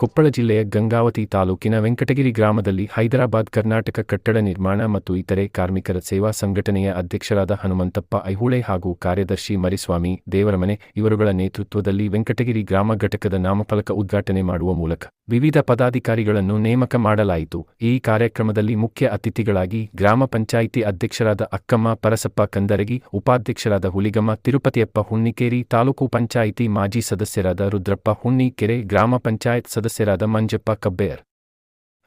ಕೊಪ್ಪಳ ಜಿಲ್ಲೆಯ ಗಂಗಾವತಿ ತಾಲೂಕಿನ ವೆಂಕಟಗಿರಿ ಗ್ರಾಮದಲ್ಲಿ ಹೈದರಾಬಾದ್, ಕರ್ನಾಟಕ ಕಟ್ಟಡ ನಿರ್ಮಾಣ ಮತ್ತು ಇತರೆ ಕಾರ್ಮಿಕರ ಸೇವಾ ಸಂಘಟನೆಯ ಅಧ್ಯಕ್ಷರಾದ ಹನುಮಂತಪ್ಪ ಐಹುಳೆ ಹಾಗೂ ಕಾರ್ಯದರ್ಶಿ ಮರಿಸ್ವಾಮಿ ದೇವರಮನೆ ಇವರುಗಳ ನೇತೃತ್ವದಲ್ಲಿ ವೆಂಕಟಗಿರಿ ಗ್ರಾಮ ಘಟಕದ ನಾಮಫಲಕ ಉದ್ಘಾಟನೆ ಮಾಡುವ ಮೂಲಕ ವಿವಿಧ ಪದಾಧಿಕಾರಿಗಳನ್ನು ನೇಮಕ ಮಾಡಲಾಯಿತು. ಈ ಕಾರ್ಯಕ್ರಮದಲ್ಲಿ ಮುಖ್ಯ ಅತಿಥಿಗಳಾಗಿ ಗ್ರಾಮ ಪಂಚಾಯಿತಿ ಅಧ್ಯಕ್ಷರಾದ ಅಕ್ಕಮ್ಮ, ಪರಸಪ್ಪ ಕಂದರಗಿ, ಉಪಾಧ್ಯಕ್ಷರಾದ ಹುಲಿಗಮ್ಮ, ತಿರುಪತಿಯಪ್ಪ ಹುಣ್ಣಿಕೇರಿ, ತಾಲೂಕು ಪಂಚಾಯಿತಿ ಮಾಜಿ ಸದಸ್ಯರಾದ ರುದ್ರಪ್ಪ ಹುಣ್ಣಿಕೆರೆ, ಗ್ರಾಮ ಪಂಚಾಯತ್ ಸದಸ್ಯರಾದ ಮಂಜಪ್ಪ ಕಬ್ಬೇರ್.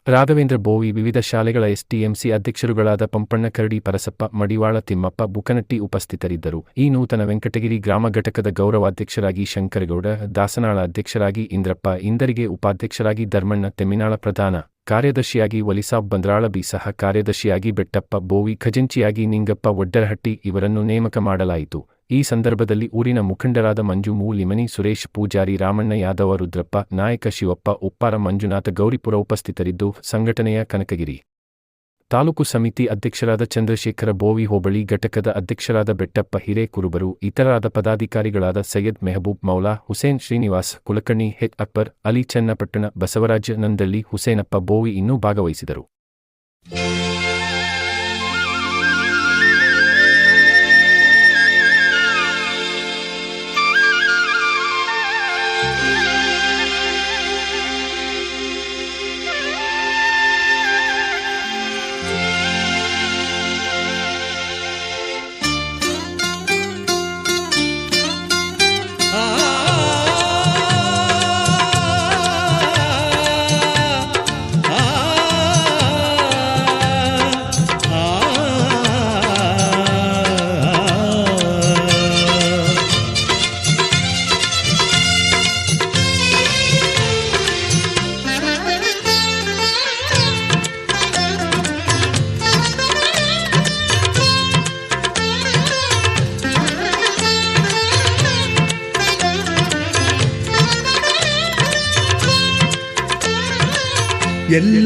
ರಾಘವೇಂದ್ರ ಬೋವಿ, ವಿವಿಧ ಶಾಲೆಗಳ ಎಸ್ಟಿಎಂಸಿ ಅಧ್ಯಕ್ಷರುಗಳಾದ ಪಂಪಣ್ಣ ಕರಡಿ, ಪರಸಪ್ಪ ಮಡಿವಾಳ, ತಿಮ್ಮಪ್ಪ ಬುಕನಟ್ಟಿ ಉಪಸ್ಥಿತರಿದ್ದರು. ಈ ನೂತನ ವೆಂಕಟಗಿರಿ ಗ್ರಾಮ ಘಟಕದ ಗೌರವಾಧ್ಯಕ್ಷರಾಗಿ ಶಂಕರಗೌಡ, ದಾಸನಾಳ ಅಧ್ಯಕ್ಷರಾಗಿ ಇಂದ್ರಪ್ಪ, ಇಂದರಿಗೆ ಉಪಾಧ್ಯಕ್ಷರಾಗಿ ಧರ್ಮಣ್ಣ ತೆಮ್ಮಿನಾಳ ಪ್ರಧಾನ ಕಾರ್ಯದರ್ಶಿಯಾಗಿ ವಲಿಸಾಬ್ ಬಂದ್ರಾಳ, ಬಿ ಸಹ ಕಾರ್ಯದರ್ಶಿಯಾಗಿ ಬೆಟ್ಟಪ್ಪ ಬೋವಿ, ಖಜಂಚಿಯಾಗಿ ನಿಂಗಪ್ಪ ಒಡ್ಡರಹಟ್ಟಿ ಇವರನ್ನು ನೇಮಕ ಮಾಡಲಾಯಿತು. ಈ ಸಂದರ್ಭದಲ್ಲಿ ಊರಿನ ಮುಖಂಡರಾದ ಮಂಜು ಮೂಲಿಮನಿ, ಸುರೇಶ್ ಪೂಜಾರಿ, ರಾಮಣ್ಣ ಯಾದವ, ರುದ್ರಪ್ಪ, ನಾಯಕ ಶಿವಪ್ಪ, ಉಪ್ಪಾರ ಮಂಜುನಾಥ ಗೌರಿಪುರ ಉಪಸ್ಥಿತರಿದ್ದು ಸಂಘಟನೆಯ ಕನಕಗಿರಿ. ತಾಲೂಕು ಸಮಿತಿ ಅಧ್ಯಕ್ಷರಾದ ಚಂದ್ರಶೇಖರ ಬೋವಿ ಹೋಬಳಿ, ಘಟಕದ ಅಧ್ಯಕ್ಷರಾದ ಬೆಟ್ಟಪ್ಪ ಹಿರೇಕುರುಬರು, ಇತರರಾದ ಪದಾಧಿಕಾರಿಗಳಾದ ಸೈಯದ್ ಮೆಹಬೂಬ್ ಮೌಲಾ, ಹುಸೇನ್ ಶ್ರೀನಿವಾಸ್, ಕುಲಕರ್ಣಿ ಹೆಚ್ ಅಕ್ಬರ್, ಅಲಿ ಚನ್ನಪಟ್ಟಣ, ಬಸವರಾಜ ನಂದಳ್ಳಿ, ಹುಸೇನಪ್ಪ ಬೋವಿ ಇನ್ನೂ ಭಾಗವಹಿಸಿದರು.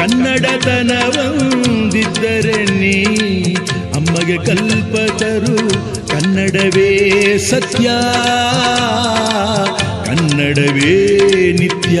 ಕನ್ನಡತನವೊಂದಿದ್ದರೆ ನೀ ಅಮ್ಮಗೆ ಕಲ್ಪತರು ಕನ್ನಡವೇ ಸತ್ಯ ಕನ್ನಡವೇ ನಿತ್ಯ.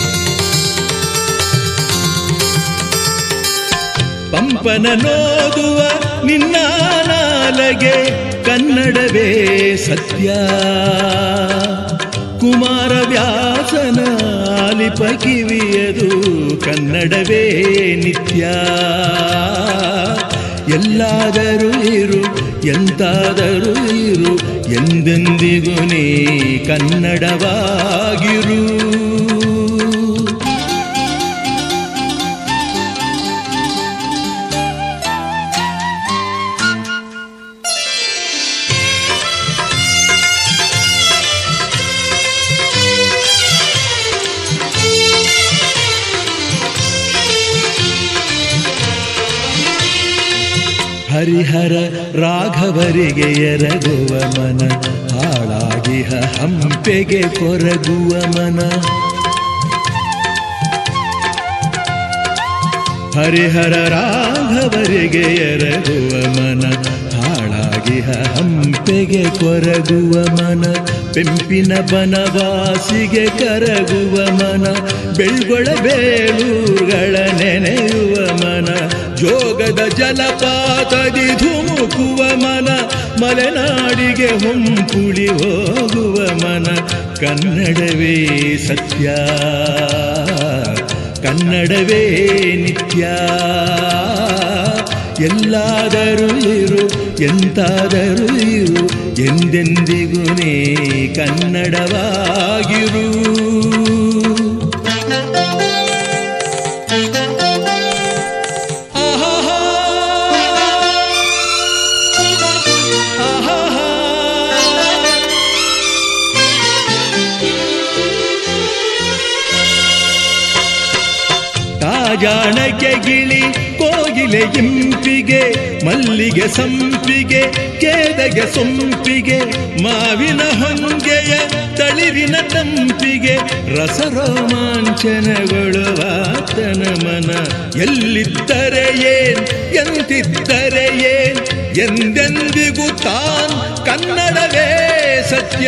ಪಂಪನ ನೋದುವ ನಿನ್ನ ನಾಲಗೆ ಕನ್ನಡವೇ ಸತ್ಯ. ಕುಮಾರ ವ್ಯಾಸನ ಕಿವಿಯದು ಕನ್ನಡವೇ ನಿತ್ಯ. ಎಲ್ಲಾದರೂ ಇರು, ಎಂತಾದರೂ ಇರು, ಎಂದೆಂದಿಗೂ ನೀ ಕನ್ನಡವಾಗಿರು. ಹರಿಹರ ರಾಘವರಿಗೆ ಎರಗುವ ಮನ ಹಾಳಾಗಿಹ ಹಂಪೆಗೆ ಕೊರಗುವ ಮನ. ಹರಿಹರ ರಾಘವರಿಗೆ ಎರಗುವ ಮನ ಹಾಳಾಗಿಹ ಹಂಪೆಗೆ ಕೊರಗುವ ಮನ ಪೆಂಪಿನ ಬನವಾಸಿಗೆ ಕರಗುವ ಮನ, ಬೆಳ್ಗೊಳ ಬೇಳೂರುಗಳ ನೆನೆಯುವ ಮನ, ಜೋಗದ ಜಲಪಾತದಿ ಧುಮುಕುವ ಮನ, ಮಲೆನಾಡಿಗೆ ಹೊಂಪುಳಿ ಹೋಗುವ ಮನ, ಕನ್ನಡವೇ ಸತ್ಯ. ಕನ್ನಡವೇ ನಿತ್ಯ. ಎಲ್ಲಾದರೂ ಇರು ಎಂತಾದರೂ ಇರು ಎಂದೆಂದಿಗೂ ನೀ ಕನ್ನಡವಾಗಿರು. ತಾಜಾಣಕ್ಕೆ ಗಿಳಿ ಕೋಗಿಲೆ ಇಂಪಿಗೆ, ಮಲ್ಲಿಗೆ ಸಂಪಿಗೆ, ಕೇದಗೆ ಸೊಂಪಿಗೆ, ಮಾವಿನ ಹೊಂಗೆಯ ತಳಿರಿನ ತಂಪಿಗೆ ರಸರೋಮಾಂಚನಗೊಳ್ಳುವಾತನ ಮನ. ಎಲ್ಲಿದ್ದರೆ ಏನ್, ಎಂತಿದ್ದರೆ ಏನ್, ಎಂದೆಂದಿಗೂ ತಾನ್ ಕನ್ನಡವೇ ಸತ್ಯ.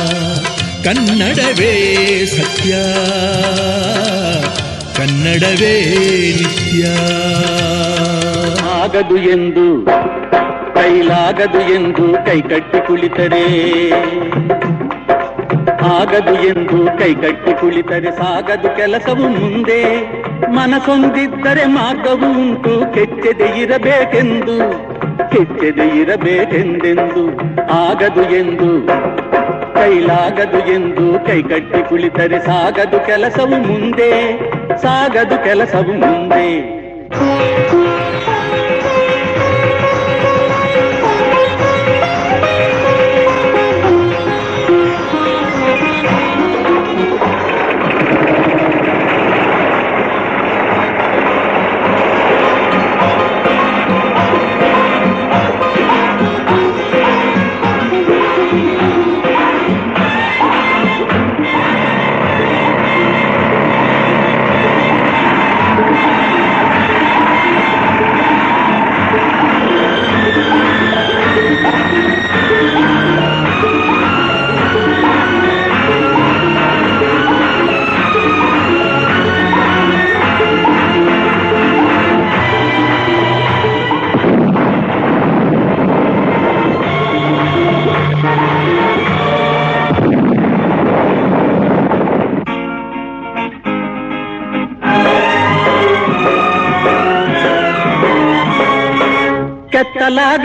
ಕನ್ನಡವೇ ಸತ್ಯ. ಕನ್ನಡವೇ ನಿತ್ಯ. ಆಗದು ಎಂದು, ಕೈಲಾಗದು ಎಂದು ಕೈಕಟ್ಟಿ ಕುಳಿತರೆ. ಆಗದು ಎಂದು ಕೈಕಟ್ಟಿ ಕುಳಿತರೆ, ಸಾಗದು ಕೆಲಸವು ಮುಂದೆ. ಮನಸೊಂದಿದ್ದರೆ ಮಾರ್ಗವು ಉಂಟು ಕೆಚ್ಚದೆ ಇರಬೇಕೆಂದು. ಕೆಚ್ಚದೆ ಇರಬೇಕೆಂದೆಂದು, ಆಗದು ಎಂದು ಕೈಲಾಗದು ಎಂದು ಕೈಕಟ್ಟಿ ಕುಳಿತರೆ ಸಾಗದು ಕೆಲಸವು ಮುಂದೆ ಸಾಗದು ಕೆಲಸವು ಮುಂದೆ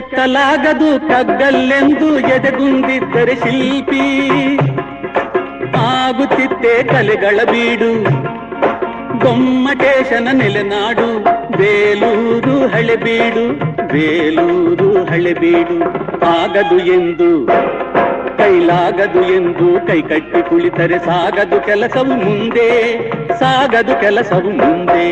ಕೆತ್ತಲಾಗದು ಕಗ್ಗಲ್ಲೆಂದು ಎದೆಗುಂದಿದ್ದರೆ ಶಿಲ್ಪಿ ಆಗುತ್ತಿತ್ತೆ ಕಲೆಗಳ ಬೀಡು ಗೊಮ್ಮಟೇಶನ ನೆಲೆನಾಡು ಬೇಲೂರು ಹಳೆಬೀಡು ಬೇಲೂರು ಹಳೆಬೀಡು ಆಗದು ಎಂದು ಕೈಲಾಗದು ಎಂದು ಕೈಕಟ್ಟಿ ಕುಳಿತರೆ ಸಾಗದು ಕೆಲಸವು ಮುಂದೆ ಸಾಗದು ಕೆಲಸವು ಮುಂದೆ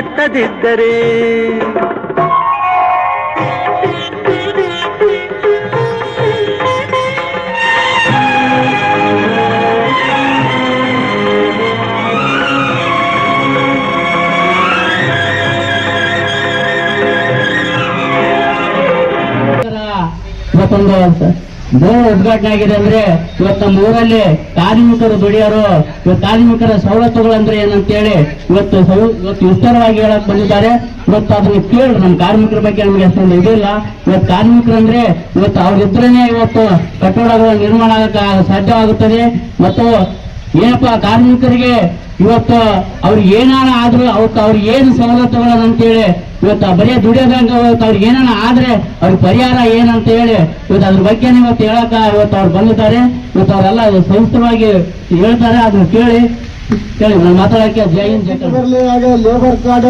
ಕನ್ನಂಬಾಡಿಯ ಕಟ್ಟದಿದ್ದರೆ ಇವತ್ತೊಂದು ಬೋರ್ ಉದ್ಘಾಟನೆ ಆಗಿದೆ ಅಂದ್ರೆ ಇವತ್ತು ನಮ್ಮ ಊರಲ್ಲಿ ಕಾರ್ಮಿಕರು ದುಡಿಯೋರು, ಇವತ್ತು ಕಾರ್ಮಿಕರ ಸವಲತ್ತುಗಳಂದ್ರೆ ಏನಂತೇಳಿ ಇವತ್ತು ಇವತ್ತು ವಿಸ್ತಾರವಾಗಿ ಹೇಳಕ್ ಬಂದಿದ್ದಾರೆ. ಇವತ್ತು ಅದನ್ನ ಕೇಳಿ ನಮ್ಮ ಕಾರ್ಮಿಕರ ಬಗ್ಗೆ ನಮ್ಗೆ ಅಷ್ಟೊಂದು ಇದಿಲ್ಲ ಇವತ್ತು ಕಾರ್ಮಿಕರು ಅಂದ್ರೆ ಇವತ್ತು ಅವ್ರಿದ್ರೇನೆ ಇವತ್ತು ಕಟ್ಟಡಗಳ ನಿರ್ಮಾಣ ಆಗಕ್ಕೆ ಸಾಧ್ಯವಾಗುತ್ತದೆ. ಮತ್ತು ಏನಪ್ಪ ಕಾರ್ಮಿಕರಿಗೆ ಇವತ್ತು ಅವ್ರಿಗೆ ಏನಾರ ಆದ್ರೂ ಅವತ್ತು ಅವ್ರಿಗೆ ಏನು ಅಂತ ಅಂತೇಳಿ ಇವತ್ತು ಬರೀ ದುಡಿಯೋದಂಗೆ ಇವತ್ತು ಅವ್ರಿಗೆ ಏನಾರ ಆದ್ರೆ ಅವ್ರಿಗೆ ಪರಿಹಾರ ಏನಂತ ಹೇಳಿ ಇವತ್ತು ಅದ್ರ ಬಗ್ಗೆ ಇವತ್ತು ಹೇಳಕ್ಕ ಇವತ್ತು ಅವ್ರು ಬಂದಿದ್ದಾರೆ. ಇವತ್ತು ಅವರೆಲ್ಲ ಸಂಸ್ಥವಾಗಿ ಹೇಳ್ತಾರೆ, ಅದನ್ನ ಕೇಳಿ ಕೇಳಿ ನಾನು ಮಾತಾಡಕ್ಕೆ ಜೈ ಹಾಗೆ ಲೇಬರ್ ಕಾರ್ಡ್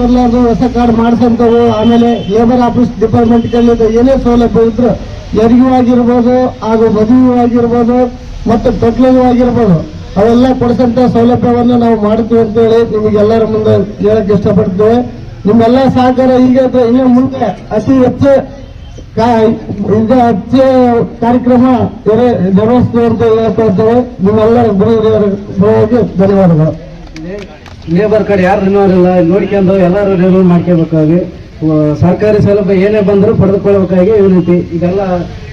ಇರಲಾರ್ದು ಹೊಸ ಕಾರ್ಡ್ ಮಾಡಿಸಂತವು ಆಮೇಲೆ ಲೇಬರ್ ಆಫೀಸ್ ಡಿಪಾರ್ಟ್ಮೆಂಟ್ ಏನೇ ಸೌಲಭ್ಯ ಇದ್ರು ಹೆರಿಗೂ ಆಗಿರ್ಬೋದು ಹಾಗೂ ಮದುವೆ ಆಗಿರ್ಬೋದು ಮತ್ತು ತೊಟ್ಲಿಗೂ ಆಗಿರ್ಬೋದು, ಅವೆಲ್ಲ ಕೊಡಿಸಂತ ಸೌಲಭ್ಯವನ್ನು ನಾವು ಮಾಡ್ತೀವಿ ಅಂತೇಳಿ ನಿಮಗೆಲ್ಲರ ಮುಂದೆ ಹೇಳಕ್ ಇಷ್ಟಪಡ್ತೇವೆ. ನಿಮ್ಮೆಲ್ಲ ಸಹಕಾರ ಈಗ ಇನ್ನು ಮುಂದೆ ಅತಿ ಹೆಚ್ಚು ಈಗ ಹೆಚ್ಚು ಕಾರ್ಯಕ್ರಮ ನಿರ್ವಹಿಸ್ತೇವೆ ಅಂತ ನಿಮ್ಮೆಲ್ಲ ನಿಮ್ಮೆಲ್ಲರ ಗುರುಗಳಿಗೆ ಧನ್ಯವಾದಗಳು. ಲೇಬರ್ ಕಾರ್ಡ್ ಯಾರು ರಿನ್ಯೂವಲ್ ಇಲ್ಲ ನೋಡ್ಕೊಂಡು ಎಲ್ಲರೂ ರಿನ್ಯೂವಲ್ ಮಾಡ್ಕೋಬೇಕಾಗಿ ಸರ್ಕಾರಿ ಸೌಲಭ್ಯ ಏನೇ ಬಂದರೂ ಪಡೆದುಕೊಳ್ಳಬೇಕಾಗಿ ವಿನಂತಿ. ಇದೆಲ್ಲ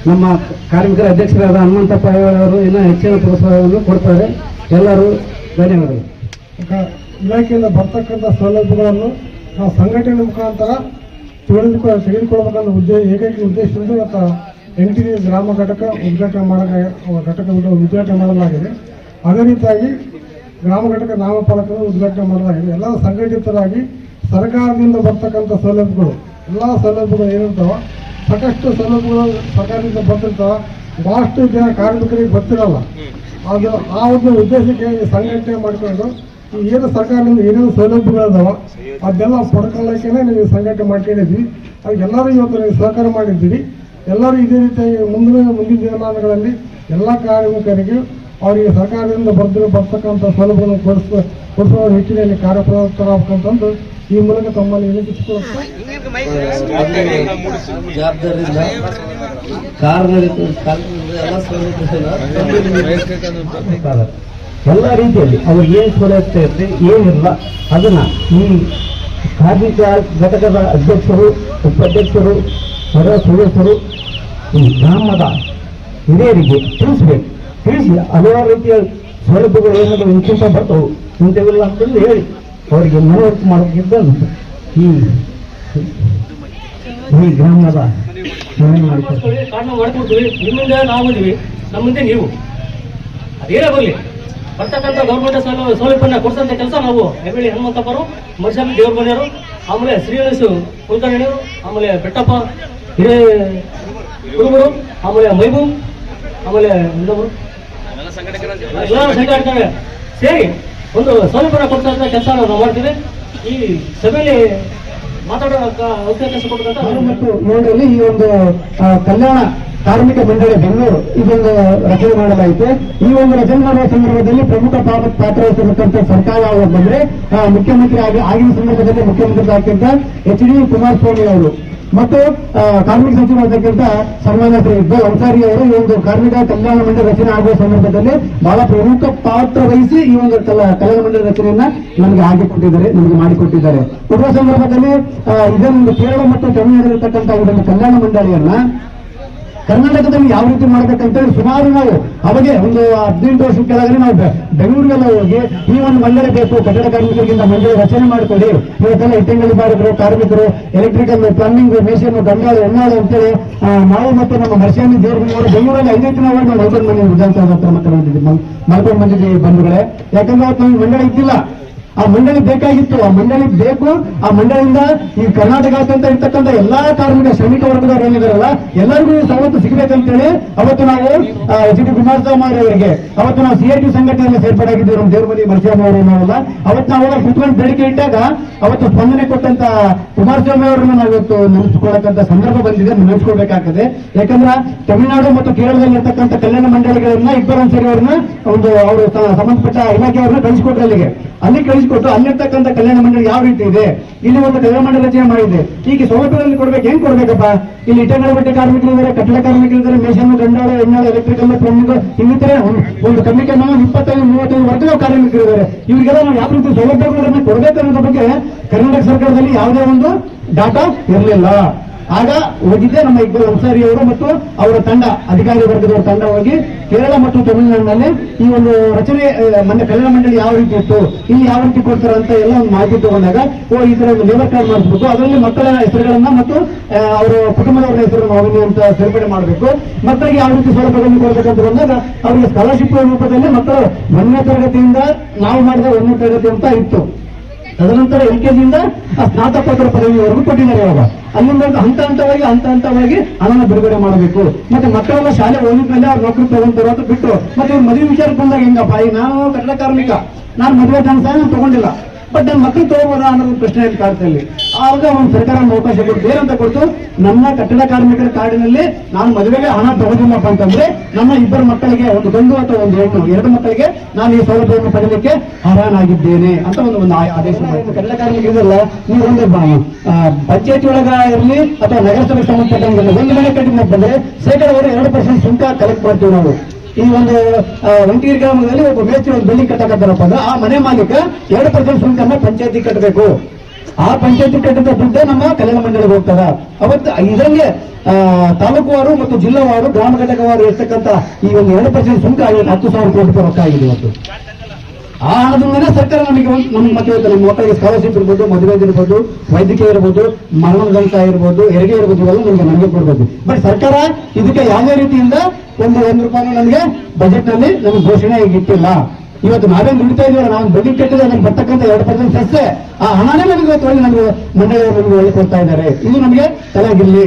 ನಮ್ಮ ಕಾರ್ಮಿಕರ ಅಧ್ಯಕ್ಷರಾದ ಹನುಮಂತಪ್ಪ ಅವರು ಇನ್ನೂ ಹೆಚ್ಚಿನ ಪ್ರೋತ್ಸಾಹವನ್ನು ಕೊಡ್ತಾರೆ. ಎಲ್ಲರೂ ಧನ್ಯವಾದಗಳು. ಇಲಾಖೆಯಿಂದ ಬರ್ತಕ್ಕಂಥ ಸೌಲಭ್ಯಗಳನ್ನು ನಾವು ಸಂಘಟನೆ ಮುಖಾಂತರ ತಿಳಿದುಕೊ ತೆಗೆದುಕೊಳ್ಬೇಕನ್ನೋ ಉದ್ದೇಶ ಏಕೈಕ ಉದ್ದೇಶದಿಂದ ಇವತ್ತು ಟಿ ಗ್ರಾಮ ಘಟಕ ಉದ್ಘಾಟನೆ ಮಾಡಕ ಘಟಕ ಉದ್ಘಾಟನೆ ಮಾಡಲಾಗಿದೆ. ಅದೇ ರೀತಿಯಾಗಿ ಗ್ರಾಮ ಘಟಕ ನಾಮಫಲಕವನ್ನು ಉದ್ಘಾಟನೆ ಮಾಡಲಾಗಿದೆ. ಎಲ್ಲ ಸಂಘಟಿತರಾಗಿ ಸರ್ಕಾರದಿಂದ ಬರ್ತಕ್ಕಂಥ ಸೌಲಭ್ಯಗಳು, ಎಲ್ಲ ಸೌಲಭ್ಯಗಳು ಏನಿರ್ತಾವ, ಸಾಕಷ್ಟು ಸೌಲಭ್ಯಗಳು ಸರ್ಕಾರದಿಂದ ಬರ್ತಿರ್ತಾವ ಬಹಳಷ್ಟು ಜನ ಕಾರ್ಮಿಕರಿಗೆ ಬರ್ತಿರಲ್ಲ. ಅದು ಆ ಒಂದು ಉದ್ದೇಶಕ್ಕೆ ಸಂಘಟನೆ ಮಾಡಿಕೊಂಡು ಏನು ಸರ್ಕಾರದಿಂದ ಏನೇನು ಸೌಲಭ್ಯಗಳಿದಾವ ಅದೆಲ್ಲ ಪಡ್ಕೊಳ್ಳೋಕೆ ನೀವು ಸಂಘಟನೆ ಮಾಡ್ಕೊಂಡಿದ್ವಿ ಅದಕ್ಕೆಲ್ಲರೂ ಇವತ್ತು ನೀವು ಸಹಕಾರ ಮಾಡಿದ್ದೀರಿ. ಎಲ್ಲರೂ ಇದೇ ರೀತಿಯಾಗಿ ಮುಂದಿನ ಮುಂದಿನ ದಿನಮಾನಗಳಲ್ಲಿ ಎಲ್ಲ ಕಾರ್ಮಿಕರಿಗೆ ಅವರಿಗೆ ಸರ್ಕಾರದಿಂದ ಬರ್ದಿರೋ ಬರ್ತಕ್ಕಂಥ ಸೌಲಭ್ಯಗಳನ್ನು ಕೊಡಿಸ ಕೊಡಿಸುವ ನಿಟ್ಟಿನಲ್ಲಿ ಕಾರ್ಯಪ್ರವೃತ್ತರಾಗಬೇಕಂತಂದು ಈ ಮೂಲಕ ತಮ್ಮಲ್ಲಿ ಜವಾಬ್ದಾರಿಯಿಂದ ಎಲ್ಲ ರೀತಿಯಲ್ಲಿ ಅವ್ರು ಏನು ಸೌಲಭ್ಯ ಇರುತ್ತೆ ಏನಿಲ್ಲ. ಅದನ್ನ ಈ ಕಾರ್ಮಿಕ ಘಟಕದ ಅಧ್ಯಕ್ಷರು ಉಪಾಧ್ಯಕ್ಷರು ಹೊರ ಸದಸ್ಯರು ಈ ಗ್ರಾಮದ ಹಿರಿಯರಿಗೆ ತಿಳಿಸ್ಬೇಕು. ತಿಳಿಸಿ ಹಲವಾರು ರೀತಿಯ ಸೌಲಭ್ಯಗಳು ಏನಾದರೂ ಇಂತಿಂತ ಬರ್ತವು ಇಂಥವಿಲ್ಲ ಅಂತಂದು ಹೇಳಿ. ಅವರಿಗೆ ಮನವರಿಕೆ ಮಾಡೋಕ್ಕಿದ್ದ ಈ ಈ ಗ್ರಾಮದ ಕಾರಣ ಮಾಡ್ಕೊಡ್ತೀವಿ. ನಿಮ್ಮಿಂದ ನಾವು ಇದೀವಿ. ನಮ್ಮ ಮುಂದೆ ನೀವು. ಅದೇನೇ ಬರಲಿ. ಬರ್ತಕ್ಕಂಥ ಗೌರ್ಮೆಂಟ್ ಸೌಲಭ್ಯ ಸೌಲಭ್ಯನ ಕೊಡ್ಸಂತ ಕೆಲಸ ನಾವು ಹೆಬ್ಬಳ್ಳಿ ಹನುಮಂತಪ್ಪರು ಮರ್ಷಾಮಿ ದೇವ್ರ ಮನೆಯವರು ಆಮೇಲೆ ಶ್ರೀನಿವಾಸ ಕುಲಕರ್ಣಿಯವರು ಆಮೇಲೆ ಬೆಟ್ಟಪ್ಪ ಹಿರೇ ಕುರುಬರು ಆಮೇಲೆ ಮೈಬೂಮ್ ಆಮೇಲೆ ಇನ್ನೊಬ್ರು. ಎಲ್ಲ ಸಂಘಟನೆ ಸೇರಿ ಒಂದು ಸೌಲಭ್ಯ ಕೊಡ್ತಕ್ಕಂಥ ಕೆಲಸ ನಾವು ಮಾಡ್ತೀವಿ. ಈ ಸಭೆಯಲ್ಲಿ ಮಾತಾಡೋ ಮತ್ತು ಈ ಒಂದು ಕಲ್ಯಾಣ ಕಾರ್ಮಿಕ ಮಂಡಳಿ ಬೆಂಗಳೂರು ಇದೊಂದು ರಚನೆ ಮಾಡಲಾಯಿತು. ಈ ಒಂದು ರಚನೆ ಮಾಡುವ ಸಂದರ್ಭದಲ್ಲಿ ಪ್ರಮುಖ ಪಾತ್ರ ವಹಿಸಿರ್ತಕ್ಕಂಥ ಸರ್ಕಾರ ಬಂದ್ರೆ ಮುಖ್ಯಮಂತ್ರಿ ಆಗಿ ಆಗಿನ ಸಂದರ್ಭದಲ್ಲಿ ಮುಖ್ಯಮಂತ್ರಿ ಆಗಿದ್ದ ಎಚ್ ಡಿ ಕುಮಾರಸ್ವಾಮಿ ಅವರು. ಮತ್ತು ಕಾರ್ಮಿಕ ಸಚಿವರಾಗಿದ್ದ ಸನ್ಮಾನ್ಯ ಶ್ರೀ ಅನ್ಸಾರಿ ಅವರು ಈ ಒಂದು ಕಾರ್ಮಿಕ ಕಲ್ಯಾಣ ಮಂಡಳಿ ರಚನೆ ಆಗುವ ಸಂದರ್ಭದಲ್ಲಿ ಬಹಳ ಪ್ರಮುಖ ಪಾತ್ರ ವಹಿಸಿ ಈ ಒಂದು ಕಲ- ಕಲ್ಯಾಣ ಮಂಡಳಿ ರಚನೆಯನ್ನ ನಮಗೆ ಆಗಿಕೊಟ್ಟಿದ್ದಾರೆ ನಮಗೆ ಮಾಡಿಕೊಟ್ಟಿದ್ದಾರೆ ಕೊಡುವ ಸಂದರ್ಭದಲ್ಲಿ ಇದೊಂದು ಕೇರಳ ಮತ್ತು ತಮಿಳುನಾಡಿರತಕ್ಕಂಥ ಒಂದು ಕಲ್ಯಾಣ ಮಂಡಳಿಯನ್ನ ಕರ್ನಾಟಕದಲ್ಲಿ ಯಾವ ರೀತಿ ಮಾಡ್ಬೇಕಂತೇಳಿ ಸುಮಾರು ನಾವು ಅವಾಗೆ ಒಂದು ಹದಿನೆಂಟು ವರ್ಷ ಕೆಳಗಡೆ ನಾವು ಬೆಂಗಳೂರಿಗೆಲ್ಲ ಹೋಗಿ ಈ ಒಂದು ಮಂಡಳಿ ಬೇಕು, ಕಟ್ಟಡ ಕಾರ್ಮಿಕರಿಗಿಂತ ಮಂಡಳಿ ರಚನೆ ಮಾಡಿಕೊಡಿ ಇವತ್ತೆಲ್ಲ ಇಟ್ಟಂಗಡಿ ಬಾರಕರು ಕಾರ್ಮಿಕರು ಎಲೆಕ್ಟ್ರಿಕಲ್ ಪ್ಲಂಬಿಂಗ್ ಮೇಷನ್ ಗಂಗಾಳು ಎಣ್ಣಾಳು ಅಂತೇಳಿ ನಾವು ಮತ್ತು ನಮ್ಮ ದೇವರು ನೋಡಿ ಬೆಂಗಳೂರಲ್ಲಿ ಐದೇ ದಿನ ನಾವು ಮಲ್ಕೊಂಡು ಬಂದಿದ್ದೀವಿ. ವಿಧಾನಸೌಧ ಹತ್ರ ಮಕ್ಕಳು ಮಲ್ಕೊಂಡು ಬಂದಿದ್ದೀವಿ ಬಂಧುಗಳೇ. ಯಾಕಂದ್ರೆ ಅವತ್ತು ನಮ್ಗೆ ಮಂಡಳಿ ಇದ್ದಿಲ್ಲ. ಆ ಮಂಡಳಿ ಬೇಕಾಗಿತ್ತು, ಆ ಮಂಡಳಿ ಬೇಕು, ಆ ಮಂಡಳಿಯಿಂದ ಈ ಕರ್ನಾಟಕಾದ್ಯಂತ ಇರ್ತಕ್ಕಂಥ ಎಲ್ಲಾ ಕಾರ್ಮಿಕ ಶ್ರಮಿಕ ವರ್ಗದವರು ಏನಿದಾರಲ್ಲ, ಎಲ್ಲರಿಗೂ ಸವಲತ್ತು ಸಿಗಬೇಕಂತೇಳಿ ಅವತ್ತು ನಾವು ಎಚ್ ಡಿ. ಕುಮಾರಸ್ವಾಮಿ ಅವರಿಗೆ, ಅವತ್ತು ನಾವು ಸಿಐಟಿ ಸಂಘಟನೆಯಲ್ಲಿ ಸೇರ್ಪಡೆಯಾಗಿದ್ದೀವಿ ನಮ್ಮ ದೇವರಮನಿ ಮರ್ಸ್ವಾಮಿ ಅವರು ನಾವೆಲ್ಲ, ಅವತ್ತು ನಾವು ಕುತ್ಕೊಂಡು ಬೇಡಿಕೆ ಇಟ್ಟಾಗ ಅವತ್ತು ಸ್ಪಂದನೆ ಕೊಟ್ಟಂತ ಕುಮಾರಸ್ವಾಮಿ ಅವರನ್ನು ನಾವು ಇವತ್ತು ಸಂದರ್ಭ ಬಂದಿದೆ ನೆನೆಸ್ಕೊಳ್ಬೇಕಾಗ್ತದೆ. ಯಾಕಂದ್ರೆ ತಮಿಳುನಾಡು ಮತ್ತು ಕೇರಳದಲ್ಲಿ ಇರ್ತಕ್ಕಂಥ ಕಲ್ಯಾಣ ಮಂಡಳಿಗಳನ್ನ ಇಬ್ಬರು ಅವ್ರನ್ನ ಒಂದು ಅವರು ಸಂಬಂಧಪಟ್ಟ ಇಲಾಖೆಯವ್ರನ್ನ ಕಳಿಸ್ಕೊಟ್ರು ಅಲ್ಲಿಗೆ. ಅಲ್ಲಿ ಕಳಿಸ್ಕೊಟ್ಟು ಅಲ್ಲಿರ್ತಕ್ಕಂಥ ಕಲ್ಯಾಣ ಮಂಡಳಿ ಯಾವ ರೀತಿ ಇದೆ? ಇಲ್ಲಿ ಒಂದು ಕಲ್ಯಾಣ ಮಂಡಳಿ ರಚನೆ ಮಾಡಿದೆ. ಈಗ ಸೌಲಭ್ಯಗಳಲ್ಲಿ ಕೊಡ್ಬೇಕು. ಹೆಂಗ್ ಕೊಡ್ಬೇಕಪ್ಪ? ಇಲ್ಲಿ ಇಟಗಳ ಬಟ್ಟೆ ಕಾರ್ಮಿಕರು ಇದ್ದಾರೆ, ಕಟ್ಟಡ ಕಾರ್ಮಿಕರು ಇದ್ದಾರೆ ಮೇಷನ್ ಗಂಡಾಳ ಎಣ್ಣಾಳ ಎಲೆಕ್ಟ್ರಿಕಲ್ ಪ್ರಮುಖ ಇನ್ನಿತರ ಒಂದು- ಕಮ್ಮಿಗೆ ನಾವು ಇಪ್ಪತ್ತೈದು, ಮೂವತ್ತೈದು ವರ್ಗದ ಕಾರ್ಮಿಕರು ಇದ್ದಾರೆ. ಇವರಿಗೆಲ್ಲ ನಾವು ಯಾವ ರೀತಿ ಸೌಲಭ್ಯಗಳನ್ನು ಕೊಡಬೇಕು ಅನ್ನೋದ್ರ ಬಗ್ಗೆ ಕರ್ನಾಟಕ ಸರ್ಕಾರದಲ್ಲಿ ಯಾವುದೇ ಒಂದು ಡಾಟಾ ಇರಲಿಲ್ಲ. ಆಗ ಹೋಗಿದ್ದೆ ನಮ್ಮ ಇಬ್ಬರು ಅನ್ಸಾರಿ ಅವರು ಮತ್ತು ಅವರ ತಂಡ, ಅಧಿಕಾರಿ ವರ್ಗದವರ ತಂಡ ಹೋಗಿ ಕೇರಳ ಮತ್ತು ತಮಿಳುನಾಡಿನಲ್ಲಿ ಈ ಒಂದು ರಚನೆ ಮನ್ನೆ ಕಲ್ಯಾಣ ಮಂಡಳಿ ಯಾವ ರೀತಿ ಇತ್ತು, ಇಲ್ಲಿ ಯಾವ ರೀತಿ ಕೊಡ್ತಾರೆ ಅಂತ ಎಲ್ಲ ಒಂದು ಮಾಹಿತಿ ತಗೊಂಡಾಗ, ಓ ಈ ತರ ಒಂದು ಲೇಬರ್ ಕಾರ್ಡ್ ಮಾಡಿಸ್ಬೇಕು ಅದರಲ್ಲಿ ಮಕ್ಕಳ ಹೆಸರುಗಳನ್ನ ಮತ್ತು ಅವರ ಕುಟುಂಬದವರ ಹೆಸರನ್ನು ಅವರಿಗೆ ಅಂತ ಸೇರ್ಪಡೆ ಮಾಡಬೇಕು. ಮಕ್ಕಳಿಗೆ ಯಾವ ರೀತಿ ಸೌಲಭ್ಯಗಳನ್ನು ಕೊಡಬೇಕಂತ ಬಂದಾಗ, ಅವರಿಗೆ ಸ್ಕಾಲರ್ಶಿಪ್ ರೂಪದಲ್ಲಿ ಮಕ್ಕಳು ಒಂದನೇ ತರಗತಿಯಿಂದ ನಾವು ಮಾಡಿದ ಒಂದನೇ ತರಗತಿ ಅಂತ ಇತ್ತು. ತದನಂತರ ಎಲ್ ಕೆ ಜಿಯಿಂದ ಸ್ನಾತಕೋತ್ತರ ಪದವಿವರೆಗೂ ಕೊಟ್ಟಿದ್ದಾರೆ ಇವಾಗ. ಅಲ್ಲಿಂದ ಹಂತ ಹಂತವಾಗಿ ಹಂತ ಹಂತವಾಗಿ ಹಣನ ಬಿಡುಗಡೆ ಮಾಡಬೇಕು. ಮತ್ತೆ ಮಕ್ಕಳೆಲ್ಲ ಶಾಲೆ ಓದಿದ್ಮೇಲೆ ಅವ್ರು ನೌಕರಿ ತಗೊಂಡ್ರು ಬಿಟ್ಟು, ಮತ್ತೆ ಇವ್ರು ಮದುವೆ ವಿಚಾರಕ್ಕೆ ಬಂದಾಗ ಹೆಂಗಪ್ಪ ಈಗ ನಾನು ಕಟ್ಟಡ ಕಾರ್ಮಿಕ. ನಾನು ಮದುವೆ ಚಾನ್ಸ್ ನಾನು ತಗೊಂಡಿಲ್ಲ. ಬಟ್ ನನ್ನ ಮಕ್ಕಳು ತಗೋಬೋದ ಅನ್ನೋದು ಪ್ರಶ್ನೆ ಇದೆ ಕಾಡ್ತಾ ಇಲ್ಲಿ. ಆವಾಗ ಒಂದು ಸರ್ಕಾರ ಅವಕಾಶ ಕೊಡ್ತು ಏನಂತ ಕೊಡ್ತು. ನನ್ನ ಕಟ್ಟಡ ಕಾರ್ಮಿಕರ ಕಾರ್ಡಿನಲ್ಲಿ ನಾನು ಮದುವೆಗೆ ಹಣ ತಗೋದಿಲ್ಲಪ್ಪ ಅಂತಂದ್ರೆ ನನ್ನ ಇಬ್ಬರು ಮಕ್ಕಳಿಗೆ ಒಂದು ಗಂಡು ಅಥವಾ ಒಂದು ಹೆಣ್ಣು, ಎರಡು ಮಕ್ಕಳಿಗೆ ನಾನು ಈ ಸೌಲಭ್ಯವನ್ನು ಪಡೆಯಲಿಕ್ಕೆ ಹರಾನಾಗಿದ್ದೇನೆ ಅಂತ ಒಂದು ಒಂದು ಆದೇಶ ಕಟ್ಟಡ ಕಾರ್ಮಿಕರಿಗೆಲ್ಲ ನೀವು ಒಂದು ಪಂಚಾಯತ್ ಒಳಗ ಇರಲಿ ಅಥವಾ ನಗರಸಭೆ ಸಂಬಂಧಪಟ್ಟಂಗೆ ಒಂದು ಮನೆ ಕಟ್ಟಿದ ಬಂದ್ರೆ ಶೇಕಡವರು ಎರಡು ಪರ್ಸೆಂಟ್ ಸುಂಕ ಕಲೆಕ್ಟ್ ಮಾಡ್ತೀವಿ ನಾವು. ಈ ಒಂದು ಒಂಟಿ ಗ್ರಾಮದಲ್ಲಿ ಒಬ್ಬ ಮೇಸ್ತ್ರಿ ಒಂದು ಬಿಲ್ಡಿಂಗ್ ಕಟ್ಟಕತ್ತಾರಪ್ಪ ಅಂದ್ರೆ ಆ ಮನೆ ಮಾಲೀಕ ಎರಡು ಪರ್ಸೆಂಟ್ ಸುಂಕ ಪಂಚಾಯತಿ ಕಟ್ಟಬೇಕು. ಆ ಪಂಚಾಯತಿ ಕಟ್ಟಿದ ದುಡ್ಡು ನಮ್ಮ ಕಲ್ಯಾಣ ಮಂಡಳಿಗೆ ಹೋಗ್ತಾರ ಅವತ್ತು ಇದರಲ್ಲಿ ತಾಲೂಕುವಾರು ಮತ್ತು ಜಿಲ್ಲಾವಾರು, ಗ್ರಾಮ ಘಟಕವಾರು ಇರ್ತಕ್ಕಂಥ ಈ ಒಂದು ಎರಡು ಪರ್ಸೆಂಟ್ ಸುಂಕ ಹತ್ತು ಸಾವಿರ ಕೋಟಿ ರೂಪಾಯಿ ರೊಕ್ಕ ಆಗಿದೆ ಇವತ್ತು. ಆ ಹಣದಿಂದಲೇ ಸರ್ಕಾರ ನಮಗೆ ನಮ್ಮ ಮತ್ತೆ ನಮ್ಮ ಮಕ್ಕಳಿಗೆ ಸ್ಕಾಲರ್ಶಿಪ್ ಇರ್ಬೋದು, ಮದುವೆ ಇರ್ಬೋದು ವೈದ್ಯಕೀಯ ಇರ್ಬೋದು ಮರಣದಂತ ಇರ್ಬೋದು, ಹೆರಿಗೆ ಇರ್ಬೋದು, ಇವೆಲ್ಲ ನಮಗೆ ನಮಗೆ ಕೊಡ್ಬೋದು. ಬಟ್ ಸರ್ಕಾರ ಇದಕ್ಕೆ ಯಾವುದೇ ರೀತಿಯಿಂದ ಒಂದು ಒಂದು ರೂಪಾಯಿ ನಮಗೆ ಬಜೆಟ್ನಲ್ಲಿ ನಮಗೆ ಘೋಷಣೆ ಇಟ್ಟಿಲ್ಲ ಇವತ್ತು ನಾವೇನ್ ದುಡಿತಾ ಇದೀವಲ್ಲ ನಾವು ಬಜೆಟ್ ಕಟ್ಟಿದ್ರೆ ನಮ್ಗೆ ಬರ್ತಕ್ಕಂಥ ಎರಡು ಪರ್ಸೆಂಟ್ ಸಸ್ಯ, ಆ ಹಣನೇ ನಮಗೆ ನಮಗೆ ಮಂಡಳಿಯವರು ನಮಗೆ ಒಳ್ಳೆ ಕೊಡ್ತಾ ಇದ್ದಾರೆ. ಇದು ನಮಗೆ ತಲೆಗಿರ್ಲಿ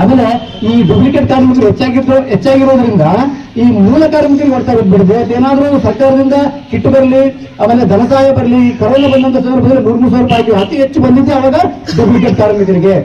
ಆಮೇಲೆ ಈ ಡೂಪ್ಲಿಕೇಟ್ ಕಾರ್ಮಿಕರು ಹೆಚ್ಚಾಗಿರೋ ಹೆಚ್ಚಾಗಿರೋದ್ರಿಂದ ಈ ಮೂಲ ಕಾರ್ಮಿಕರಿಗೆ ಹೊಡ್ತಾ ಬಿಡ್ಬಿಡುದು ಅದೇನಾದ್ರೂ ಸರ್ಕಾರದಿಂದ ಕಿಟ್ಟು ಬರಲಿ, ಆಮೇಲೆ ಧನ ಸಹಾಯ ಬರಲಿ ಕೊರೋನಾ ಬಂದಂತ ಸಂದರ್ಭದಲ್ಲಿ ನೂರು ನೂರು ಸಾವಿರ ರೂಪಾಯಿ ಅತಿ ಹೆಚ್ಚು ಬಂದಿದ್ದೆ ಅವಾಗ ಡೂಪ್ಲಿಕೇಟ್ ಕಾರ್ಮಿಕರಿಗೆ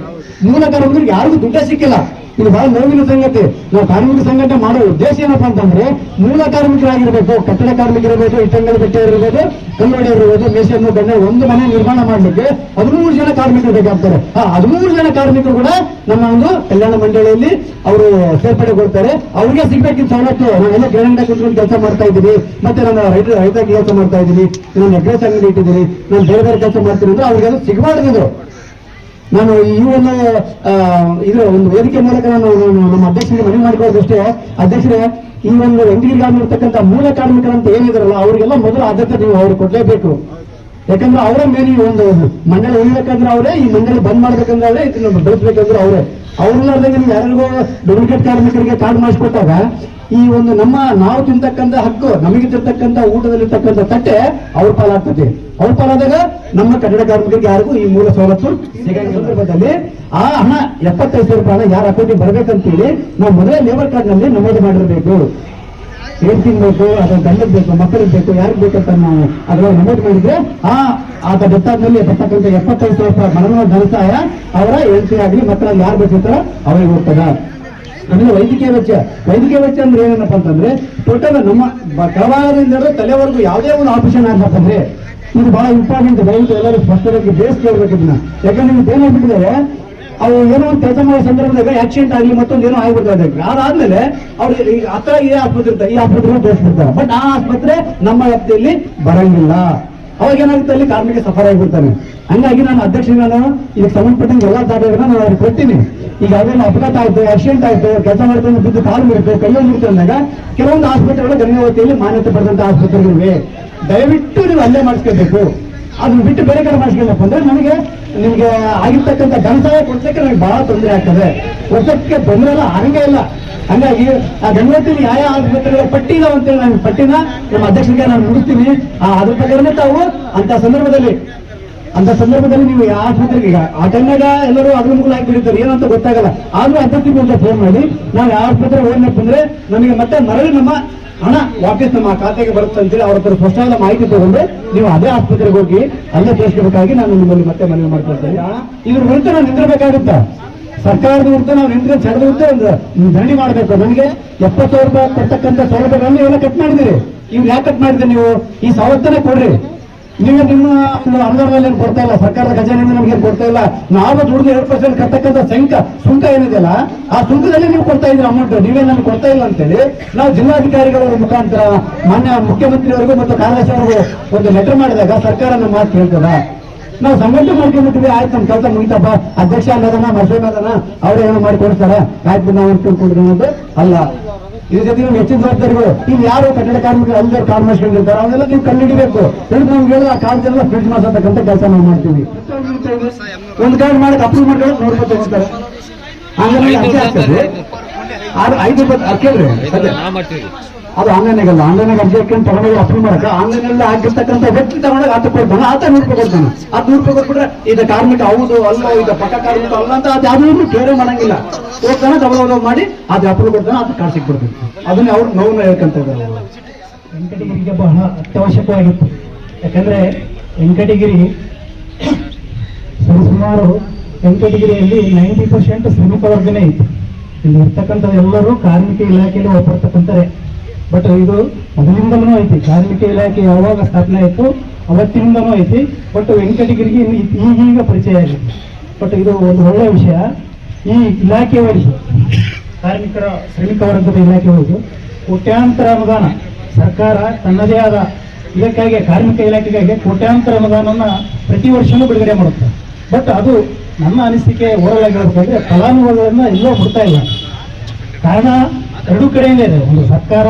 ಮೂಲ ಕಾರ್ಮಿಕರಿಗೆ ಯಾರಿಗೂ ದುಡ್ಡೇ ಸಿಕ್ಕಿಲ್ಲ. ಇದು ಬಹಳ ನೋವಿನ ಸಂಗತಿ. ನಾವು ಕಾರ್ಮಿಕ ಸಂಘಟನೆ ಮಾಡೋ ಉದ್ದೇಶ ಏನಪ್ಪಾ ಅಂತಂದ್ರೆ ಮೂಲ ಕಾರ್ಮಿಕರಾಗಿರ್ಬೇಕು, ಕಟ್ಟಡ ಕಾರ್ಮಿಕರಿರ್ಬೇಕು ಇಟ್ಟಂಗಲ್ ಬೆಟ್ಟ ಇರ್ಬೋದು ಕಲ್ಲೋಡಿ ಇರ್ಬೋದು ಮೇಸನ್ನು ಗಂಡ ಒಂದು ಮನೆ ನಿರ್ಮಾಣ ಮಾಡಲಿಕ್ಕೆ ಹದಿಮೂರು ಜನ ಕಾರ್ಮಿಕರು ಬೇಕಾಗ್ತಾರೆ. ಆ ಹದಿಮೂರು ಜನ ಕಾರ್ಮಿಕರು ಕೂಡ ನಮ್ಮ ಒಂದು ಕಲ್ಯಾಣ ಮಂಡಳಿಯಲ್ಲಿ ಅವರು ಸೇರ್ಪಡೆಗೊಳ್ತಾರೆ ಅವ್ರಿಗೆ ಸಿಗ್ಬೇಕಿದ್ದ ಸವಲತ್ತು ನಾನೆಲ್ಲ ಗ್ಯಾರಂಟಿ ಕುತ್ಕೊಂಡು ಕೆಲಸ ಮಾಡ್ತಾ ಇದ್ದೀನಿ ಮತ್ತೆ ನಾನು ರೈತ ರೈತ ಕೆಲಸ ಮಾಡ್ತಾ ಇದ್ದೀನಿ ನಾನು ಅಡ್ರೆಸ್ ಅಂಗಡಿ ಇಟ್ಟಿದ್ದೀನಿ. ನಾನು ಬೇರೆ ಬೇರೆ ಕೆಲಸ ಮಾಡ್ತೀನಿ ಅಂದ್ರೆ ಅವ್ರಿಗೆಲ್ಲ ಸಿಗಬಾರ್ದು ನಾನು ಈ ಒಂದು ಇದು ಒಂದು ವೇದಿಕೆ ಮೂಲಕ ನಾನು ನಮ್ಮ ಅಧ್ಯಕ್ಷರಿಗೆ ಮನವಿ ಮಾಡಿಕೊಳ್ಳೋದಷ್ಟೇ ಅಧ್ಯಕ್ಷರೇ, ಈ ಒಂದು ಎಂಗಿರಿಗಾಮ ಇರ್ತಕ್ಕಂಥ ಮೂಲ ಕಾರ್ಮಿಕರಂತ ಏನಿದಾರಲ್ಲ, ಅವರಿಗೆಲ್ಲ ಮೊದಲು ಆದ್ಯತೆ ನೀವು ಅವ್ರಿಗೆ ಕೊಡ್ಲೇಬೇಕು. ಯಾಕಂದ್ರೆ ಅವರ ಈ ಒಂದು ಮಂಡಳಿ ಉಳಿಬೇಕಂದ್ರೆ ಅವರೇ, ಈ ಮಂಡಳಿ ಬಂದ್ ಮಾಡ್ಬೇಕಂದ್ರೆ ಅವರೇ ಇದನ್ನ ಬೆಳೆಸ್ಬೇಕಂದ್ರೆ ಅವರೇ. ಅವ್ರನ್ನ ಯಾರಿಗೂ ಡೂಪ್ಲಿಕೇಟ್ ಕಾರ್ಮಿಕರಿಗೆ ಕಾರ್ಡ್ ಮಾಡಿಸ್ಕೊಟ್ಟಾಗ ಈ ಒಂದು ನಮ್ಮ ನಾವು ತಿಂತಕ್ಕಂಥ ಹಕ್ಕು, ನಮಗೆ ತಿರ್ತಕ್ಕಂಥ ಊಟದಲ್ಲಿರ್ತಕ್ಕಂಥ ತಟ್ಟೆ ಅವ್ರ ಪಾಲಾಗ್ತದೆ. ಅವ್ರ ಪಾಲಾದಾಗ ನಮ್ಮ ಕನ್ನಡ ಕಾರ್ಮಿಕರಿಗೆ ಯಾರಿಗೂ ಈ ಮೂಲ ಸವಲತ್ತು ಸಂದರ್ಭದಲ್ಲಿ ಆ ಹಣ ಎಪ್ಪತ್ತೈದು ಸಾವಿರ ರೂಪಾಯಿ ಯಾರ ಅಕೌಂಟಿಗೆ ಬರ್ಬೇಕಂತೇಳಿ ನಾವು ಮೊದಲೇ ಲೇಬರ್ ಕಾರ್ಡ್ನಲ್ಲಿ ನಮೂದು ಮಾಡಿರಬೇಕು. ಏನ್ ತಿನ್ಬೇಕು ಅದ್ರ ಗಂಡಗ್ ಬೇಕು, ಮಕ್ಕಳಿಗೆ ಬೇಕು, ಯಾರಿಗೆ ಬೇಕಂತ ನಾವು ಅದರ ನಮೂದು ಮಾಡಿದ್ರೆ ಆ, ಆತ ಡೆತ್ತಾದ್ಮೇಲೆ ಬರ್ತಕ್ಕಂಥ ಎಪ್ಪತ್ತೈದು ಸಾವಿರ ರೂಪಾಯಿ ಮರಣ ಧನಸಹಾಯ ಅವರ ಹೆಂಡತಿ ಆಗಲಿ ಮಕ್ಕಳಲ್ಲಿ ಯಾರು ಬೇಕಿರ್ತಾರೋ ಅವರಿಗೆ ಹೋಗ್ತದ. ಆಮೇಲೆ ವೈದ್ಯಕೀಯ ವೆಚ್ಚ. ವೈದ್ಯಕೀಯ ವೆಚ್ಚ ಅಂದ್ರೆ ಏನಪ್ಪ ಅಂತಂದ್ರೆ, ಟೋಟಲ್ ನಮ್ಮ ಬ- ತಲೆವರೆಗೂ ಯಾವುದೇ ಒಂದು ಆಪರೇಷನ್ ಅಂದ್ರೆ ಇದು ಬಹಳ ಇಂಪಾರ್ಟೆಂಟ್ ದಯವಿಟ್ಟು ಎಲ್ಲರೂ ಸ್ಪಷ್ಟವಾಗಿ ಬೇಸ್ ಕೇಳ್ಬೇಕು ಇದನ್ನ. ಯಾಕಂದ್ರೆ ನೀವು ಏನಾಗ್ಬಿಟ್ಟಿದ್ದಾರೆ ಅವ್ರು ಏನೋ ಒಂದು ಕೆಲಸ ಮಾಡೋ ಸಂದರ್ಭದಾಗ ಆಕ್ಸಿಡೆಂಟ್ ಆಗಲಿ ಮತ್ತೊಂದು ಏನೋ ಆಗ್ಬಿಡ್ತಾರೆ ಅದಾದ್ಮೇಲೆ ಅವ್ರು ಹತ್ರ ಈ ಆಸ್ಪತ್ರೆ ಇರ್ತಾರೆ ಈ ಆಸ್ಪತ್ರೆ ತೋರಿಸ್ಬಿಡ್ತಾರೆ. ಬಟ್ ಆ ಆಸ್ಪತ್ರೆ ನಮ್ಮ ವ್ಯಾಪ್ತಿಯಲ್ಲಿ ಬರಂಗಿಲ್ಲ. ಅವಾಗ ಏನಾಗುತ್ತೆ ಅಲ್ಲಿ ಕಾರ್ಮಿಕ ಸಫರ್ ಆಗಿಬಿಡ್ತಾನೆ. ಹಂಗಾಗಿ ನಾನು ಅಧ್ಯಕ್ಷರಿಗೆ ನಾನು ಇದಕ್ಕೆ ಸಂಬಂಧಪಟ್ಟಂಗೆ ಎಲ್ಲ ದಾಖಲೆಗಳನ್ನ ನಾನು ಅವ್ರಿಗೆ ಕೊಡ್ತೀನಿ. ಈಗ ಅದೇನು ಅಪಘಾತ ಆಯ್ತು ಆಕ್ಸಿಡೆಂಟ್ ಆಯ್ತು ಕೆಲಸ ಮಾಡ್ಕೊಂಡು ಬಿದ್ದು ಕಾಲು ಮುರಿತು ಕೈಯಲ್ಲಿ ಮುರಿತು ಅಂದಾಗ ಕೆಲವೊಂದು ಆಸ್ಪತ್ರೆಗಳು ಗಂಗಾವತಿಯಲ್ಲಿ ಮಾನ್ಯತೆ ಪಡೆದಂತ ಆಸ್ಪತ್ರೆಗಳಿವೆ. ದಯವಿಟ್ಟು ನೀವು ಅಲ್ಲೇ ಮಾಡಿಸ್ಕೋಬೇಕು ಅದನ್ನ ಬಿಟ್ಟು ಬೇರೆ ಕಡೆ ಮಾಡಿಸ್ಕೊಬೇಕು ಅಂದ್ರೆ ನನಗೆ ನಿಮ್ಗೆ ಆಗಿರ್ತಕ್ಕಂಥ ಧನಸಹಾಯ ಕೊಡ್ಸಕ್ಕೆ ನನಗೆ ಬಹಳ ತೊಂದರೆ ಆಗ್ತದೆ. ವರ್ಷಕ್ಕೆ ತೊಂದರೆ ಇಲ್ಲ ಹಂಗೆ ಇಲ್ಲ. ಹಂಗಾಗಿ ಆ ಗಂಗಾವತಿಯಲ್ಲಿ ಯಾವ ಆಸ್ಪತ್ರೆಗಳ ಪಟ್ಟಿ ಇದಾವೆ ಅಂತೇಳಿ ನಾನು ಪಟ್ಟಿನ ನಮ್ಮ ಅಧ್ಯಕ್ಷರಿಗೆ ನಾನು ಮುಗಿಸ್ತೀನಿ ಆ ಅದ್ರ ಪ್ರಕಾರನೇ ತಾವು ಅಂತ ಸಂದರ್ಭದಲ್ಲಿ ಅಂತ ಸಂದರ್ಭದಲ್ಲಿ ನೀವು ಯಾವ ಆಸ್ಪತ್ರೆಗೆ ಈಗ ಟೈಮ್ನಾಗ ಎಲ್ಲರೂ ಅದ್ರ ಮುಗಿಲು ಹಾಕಿ ಏನಂತ ಗೊತ್ತಾಗಲ್ಲ. ಆದ್ರೂ ಅಭ್ಯರ್ಥಿ ಮೂಲಕ ಫೋನ್ ಮಾಡಿ, ನಾವು ಯಾವ ಆಸ್ಪತ್ರೆ ಹೋದ್ನಪ್ಪ ಅಂದ್ರೆ ನಮಗೆ ಮತ್ತೆ ಮರಳಿ ನಮ್ಮ ಹಣ ವಾಪಸ್ ನಮ್ಮ ಖಾತೆಗೆ ಬರುತ್ತೆ ಅಂತೇಳಿ ಅವ್ರ ಹತ್ರ ಸ್ಪಷ್ಟವಾದ ಮಾಹಿತಿ ತಗೊಂಡ್ರೆ ನೀವು ಅದೇ ಆಸ್ಪತ್ರೆಗೆ ಹೋಗಿ ಅಲ್ಲೇ ತೋರಿಸ್ಕೋಬೇಕಾಗಿ ನಾನು ನಿಮ್ಮಲ್ಲಿ ಮತ್ತೆ ಮನವಿ ಮಾಡ್ಕೊಳ್ತೇನೆ ಇದ್ರ ವಿರುದ್ಧ ನಾವು ನಿಂದಿರಬೇಕಾಗುತ್ತಾ ಸರ್ಕಾರದ ವಿರುದ್ಧ ನಾವು ನಿಂತ್ರೆ ಚಡದ ವಿರುದ್ಧ ಒಂದು ದಂಡಿ ಮಾಡಬೇಕು. ನನಗೆ ಎಪ್ಪತ್ತು ಸಾವಿರ ರೂಪಾಯಿ ಕೊಡ್ತಕ್ಕಂಥ ಸೌಲಭ್ಯಗಳನ್ನು ಎಲ್ಲ ಕಟ್ ಮಾಡಿದಿರಿ ಇವ್ರು ಯಾಕೆ ಕಟ್ ಮಾಡಿದ್ರಿ ನೀವು? ಈ ಸವಲತ್ತನ್ನ ಕೊಡ್ರಿ. ನೀವು ನಿಮ್ಮ ಅನುದಾನದಲ್ಲಿ ಏನು ಕೊಡ್ತಾ ಇಲ್ಲ? ಸರ್ಕಾರದ ಖಜಾನೆಯಿಂದ ನಮಗೆ ಏನು ಕೊಡ್ತಾ ಇಲ್ಲ? ನಾವು ದುಡಿದು ಎರಡು ಪರ್ಸೆಂಟ್ ಕಟ್ಟತಕ್ಕಂಥ ಸಂಕ ಸುಂಕ ಏನಿದೆಯಲ್ಲ, ಆ ಸುಂಕದಲ್ಲಿ ನೀವು ಕೊಡ್ತಾ ಇದ್ರಿ ಅಮೌಂಟ್ ನೀವೇ ನಮ್ಗೆ ಕೊಡ್ತಾ ಇಲ್ಲ ಅಂತೇಳಿ, ನಾವು ಜಿಲ್ಲಾಧಿಕಾರಿಗಳ ಮುಖಾಂತರ, ಮಾನ್ಯ ಮುಖ್ಯಮಂತ್ರಿಯವರಿಗೂ ಮತ್ತು ಕಾಂಗ್ರೆಸ್ ಅವರಿಗೂ ಒಂದು ಲೆಟರ್ ಮಾಡಿದಾಗ ಸರ್ಕಾರ ನಮ್ಮ ಮಾತು ಕೇಳ್ತದ? ನಾವು ಸಂಘಟನೆ ಮಾಡ್ಕೊಂಡ್ಬಿಟ್ಟಿವಿ, ಆಯ್ತು ನಮ್ಮ ಕೆಲಸ ಮುಗಿತಪ್ಪ, ಅಧ್ಯಕ್ಷ ಅನ್ನೋದನ್ನ ಅದನ್ನ ಅವ್ರು ಏನೋ ಮಾಡಿ ಕೊಡ್ತಾರ? ಆಯ್ತು ನಾವು ಅಂತ ಅನ್ನೋದು ಅಲ್ಲ. ಇದ್ರ ಜೊತೆ ನಿಮ್ಗೆ ಹೆಚ್ಚಿನ ಜವಾಬ್ದಾರಿಗಳು. ಇಲ್ಲಿ ಯಾರು ಕಟ್ಟಡ ಕಾರ್ಮಿಕರು ಅಲ್ಲದೇ ಕಾಲ್ ಮಾಡ್ಕೊಂಡಿರ್ತಾರೆ ಅವನ್ನೆಲ್ಲ ನೀವು ಕಂಡುಹಿಡಿಬೇಕು. ಹಿಡಿದು ನಮ್ಗೆ ಹೇಳಿದ್ರೆ ಆ ಕಾಲದೆಲ್ಲ ಫ್ರಿಡ್ಜ್ ಮಾಡ್ಸತಕ್ಕಂಥ ಕೆಲಸ ನಾವು ಮಾಡ್ತೀವಿ. ಒಂದು ಕಾರ್ಡ್ ಮಾಡಕ್ಕೆ ಅಪ್ರೂವ್ ಮಾಡ್ಕೊಂಡು ನೂರು ಹೋಗ್ತಾರೆ ಆಮೇಲೆ ಅರ್ಜಿ ಹಾಕ್ತಾರೆ ಆರು ಐದು ಇಪ್ಪತ್ತು ಹಾಕಿದ್ರೆ ಅದೇ. ಅದು ಆನ್ಲೈನಾಗಲ್ಲ. ಆನ್ಲೈನಾಗ ಅರ್ಜಿ ಹಾಕೊಂಡು ತಗೊಂಡೋಗಿ ಅಪ್ರೂವ್ ಮಾಡಕ್ಕೆ ಆನ್ಲೈನಲ್ಲಿ ಆಗಿರ್ತಕ್ಕಂಥ ವ್ಯಕ್ತಿ ತಗೊಂಡಾಗ ಆತ ಕೊಡ್ತಾನೆ. ಆತ ನೂರು ರೂಪಾಯಿ ಕೊಡ್ತಾನೆ. ಅದು ನೂರು ರೂಪಾಯಿ ಕೊಟ್ಬಿಟ್ರೆ ಇದು ಕಾರ್ಮಿಕ ಹೌದು, ಅಲ್ಲ ಇದು ಪಕ್ಕ ಕಾರ್ಮಿಕ ಅಲ್ಲ ಅಂತ ಅದು ಯಾವ್ದು ಕೇರೆ ಮಾಡಂಗಿಲ್ಲ. ಹೋಗ್ತಾನೆ ಡಬಲ್ ಮಾಡಿ ಅದು ಅಪ್ರೂವ್ ಕೊಡ್ತಾನೆ ಅದು ಕಾರ್ ಸಿಕ್ಬಿಡ್ತೀನಿ. ಅದನ್ನೇ ಅವ್ರು ನೋವು ಹೇಳ್ಕೊಂತ ಇದ್ದಾರೆ ವೆಂಕಟಗಿರಿಗೆ ಬಹಳ ಅತ್ಯವಶ್ಯಕವಾಗಿತ್ತು. ಯಾಕಂದ್ರೆ ವೆಂಕಟಗಿರಿ ಸರಿಸುಮಾರು ವೆಂಕಟಗಿರಿಯಲ್ಲಿ ನೈಂಟಿ ಪರ್ಸೆಂಟ್ ಶ್ರಮಿಕ ವರ್ಗನೇ ಇತ್ತು. ಇಲ್ಲಿ ಇರ್ತಕ್ಕಂಥ ಎಲ್ಲರೂ ಕಾರ್ಮಿಕ ಇಲಾಖೆಯಲ್ಲಿ ಒಬ್ಬರ್ತಕ್ಕಂತಾರೆ ಬಟ್ ಇದು ಮೊದಲಿಂದಲೂ ಐತಿ. ಕಾರ್ಮಿಕ ಇಲಾಖೆ ಯಾವಾಗ ಸ್ಥಾಪನೆ ಆಯಿತು? ಅವತ್ತಿನಿಂದನೂ ಐತಿ. ಬಟ್ ವೆಂಕಟಗಿರಿಗೆ ಈಗೀಗ ಪರಿಚಯ ಆಗಿದೆ. ಬಟ್ ಇದು ಒಂದು ಒಳ್ಳೆಯ ವಿಷಯ. ಈ ಇಲಾಖೆಯವರಿಗೆ ಕಾರ್ಮಿಕರ ಶ್ರಮಿಕ ವರ್ಗದ ಇಲಾಖೆಯವರಿಗೆ ಕೋಟ್ಯಾಂತರ ಅನುದಾನ, ಸರ್ಕಾರ ತನ್ನದೇ ಆದ ಇದಕ್ಕಾಗಿ, ಕಾರ್ಮಿಕ ಇಲಾಖೆಗಾಗಿ ಕೋಟ್ಯಾಂತರ ಅನುದಾನವನ್ನು ಪ್ರತಿ ವರ್ಷವೂ ಬಿಡುಗಡೆ ಮಾಡುತ್ತೆ. ಬಟ್ ಅದು ನನ್ನ ಅನಿಸಿಕೆ, ಓರಲ್ ಆಗಿ ಹೇಳ್ಬೇಕಂದ್ರೆ ಫಲಾನುಭವಿಗಳನ್ನ ಎಲ್ಲೋ ಬಿಡ್ತಾ ಇಲ್ಲ. ಕಾರಣ ಎರಡೂ ಕಡೆಯಿಂದ ಇದೆ. ಒಂದು ಸರ್ಕಾರ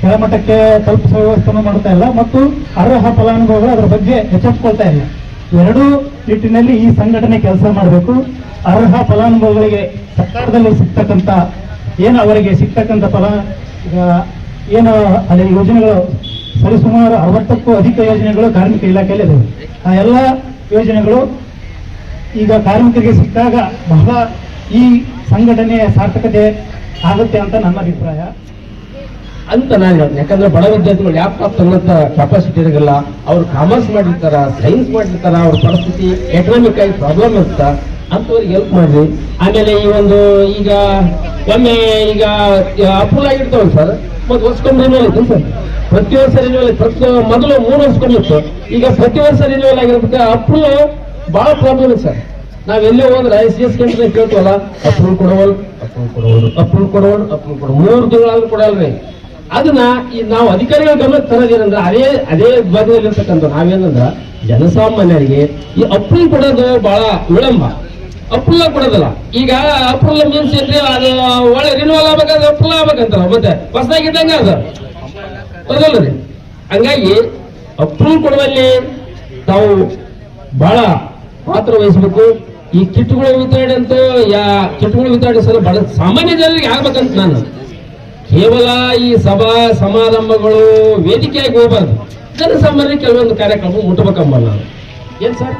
ಕೆಳಮಟ್ಟಕ್ಕೆ ತಲುಪಿಸುವ ವ್ಯವಸ್ಥೆಯನ್ನು ಮಾಡ್ತಾ ಇಲ್ಲ ಮತ್ತು ಅರ್ಹ ಫಲಾನುಭವಿಗಳು ಅದರ ಬಗ್ಗೆ ಎಚ್ಚೆತ್ತುಕೊಳ್ತಾ ಇಲ್ಲ. ಎರಡೂ ನಿಟ್ಟಿನಲ್ಲಿ ಈ ಸಂಘಟನೆ ಕೆಲಸ ಮಾಡಬೇಕು. ಅರ್ಹ ಫಲಾನುಭವಿಗಳಿಗೆ ಸರ್ಕಾರದಲ್ಲಿ ಸಿಗ್ತಕ್ಕಂಥ ಏನು ಅವರಿಗೆ ಸಿಗ್ತಕ್ಕಂಥ ಫಲ, ಈಗ ಏನು ಅಲ್ಲಿ ಯೋಜನೆಗಳು ಸರಿಸುಮಾರು ಅರವತ್ತಕ್ಕೂ ಅಧಿಕ ಯೋಜನೆಗಳು ಕಾರ್ಮಿಕ ಇಲಾಖೆಯಲ್ಲಿ ಇದ್ದಾವೆ ಆ ಎಲ್ಲ ಯೋಜನೆಗಳು ಈಗ ಕಾರ್ಮಿಕರಿಗೆ ಸಿಕ್ಕಾಗ ಬಹಳ ಈ ಸಂಘಟನೆ ಸಾರ್ಥಕತೆ ಆಗುತ್ತೆ ಅಂತ ನನ್ನ ಅಭಿಪ್ರಾಯ. ಅಂತ ನಾನು ಹೇಳ್ತೀನಿ. ಯಾಕಂದ್ರೆ ಬಡ ವಿದ್ಯಾರ್ಥಿಗಳು ಲ್ಯಾಪ್ಟಾಪ್ ತನ್ನಂತ ಕೆಪಾಸಿಟಿ ಇರಲ್ಲ ಅವ್ರು ಕಾಮರ್ಸ್ ಮಾಡಿರ್ತಾರ ಸೈನ್ಸ್ ಮಾಡಿರ್ತಾರ, ಅವ್ರ ಪರಿಸ್ಥಿತಿ ಎಕನಾಮಿಕ್ ಆಗಿ ಪ್ರಾಬ್ಲಮ್ ಇರುತ್ತ ಅಂತವ್ರಿಗೆ ಹೆಲ್ಪ್ ಮಾಡ್ರಿ. ಆಮೇಲೆ ಈ ಒಂದು ಈಗ ಒಮ್ಮೆ ಈಗ ಅಪ್ರೂವಲ್ ಆಗಿರ್ತಾವಲ್ಲ ಸರ್ ಮತ್ತೆ ವರ್ಷಕ್ಕೊಮ್ಮೆ ರಿನ್ಯೂವಲ್ ಐತೆ ಸರ್ ಪ್ರತಿ ವರ್ಷ ರಿನ್ಯೂವಲ್ ಪ್ರತಿ ಮೊದಲು ಮೂರು ವರ್ಷಕ್ಕೊಮ್ಮೆ ಈಗ ಪ್ರತಿ ವರ್ಷ ರಿನ್ಯೂವಲ್ ಆಗಿರ್ಬೇಕು ಅಪ್ರೂವಲ್ ಬಹಳ ಪ್ರಾಬ್ಲಮ್ ಇದೆ ಸರ್ ನಾವ್ ಹೋದ್ರೆ ಹೋದ್ರೆ ಸಿ ಎಸ್ ಕೇಂದ್ರ ಕೇಳ್ತೀವಲ್ಲ? ಅಪ್ರೂವ್ ಕೊಡವಲ್? ಅಪ್ರೂವ್ ಕೊಡವಲ್. ಅಪ್ರೂವ್ ಕೊಡವಲ್ ಅಪ್ರೂವ್ ಕೊಡೋ ಮೂರು ತಿಂಗಳಾದ್ರೂ ಕೊಡಲ್ರಿ. ಅದನ್ನ ಈ ನಾವು ಅಧಿಕಾರಿಗಳ ಗಮನಕ್ಕೆ ತರೋದೇನಂದ್ರೆ ಅದೇ ಅದೇ ಬದಿಯಲ್ಲಿ ಇರ್ತಕ್ಕಂಥ ನಾವೇನಂದ್ರ ಜನಸಾಮಾನ್ಯರಿಗೆ ಈ ಅಪ್ರೂವ್ ಕೊಡೋದು ಬಹಳ ವಿಳಂಬ. ಅಪ್ರೂವ್ ಕೊಡೋದಲ್ಲ. ಈಗ ಅಪ್ರೂವ್ ಮೀನ್ಸ್ ಏನ್ರಿ? ಅದು ಒಳ್ಳೆ ರಿನ್ಯೂವಲ್ ಆಗ್ಬೇಕಾದ್ರೆ ಅಪ್ರೂವ್ ಆಗ್ಬೇಕಂತಾರ ಮತ್ತೆ ಹೊಸದಾಗಿದ್ದಂಗ ಅದು. ಹೌದಲ್ರಿ ಹಂಗಾಗಿ ಅಪ್ರೂವ್ ಕೊಡುವಲ್ಲಿ ತಾವು ಬಹಳ ಪಾತ್ರ ವಹಿಸಬೇಕು. ಈ ಕಿಟ್ಗಳು ವಿತರಣೆ ಅಂತ ಯಾ ಕಿಟ್ಗಳು ವಿತರಣೆ ಸಲ ಬಹಳ ಸಾಮಾನ್ಯ ಜನರಿಗೆ ಆಗ್ಬೇಕಂತ ನಾನು. ಕೇವಲ ಈ ಸಭಾ ಸಮಾರಂಭಗಳು ವೇದಿಕೆಯಾಗಿ ಹೋಗ್ಬಾರ್ದು. ಜನಸಾಮಾನ್ಯರಿಗೆ ಕೆಲವೊಂದು ಕಾರ್ಯಕ್ರಮ ಮುಟ್ಬೇಕಂಬಲ್ಲ ನಾನು. ಏನ್ ಸರ್?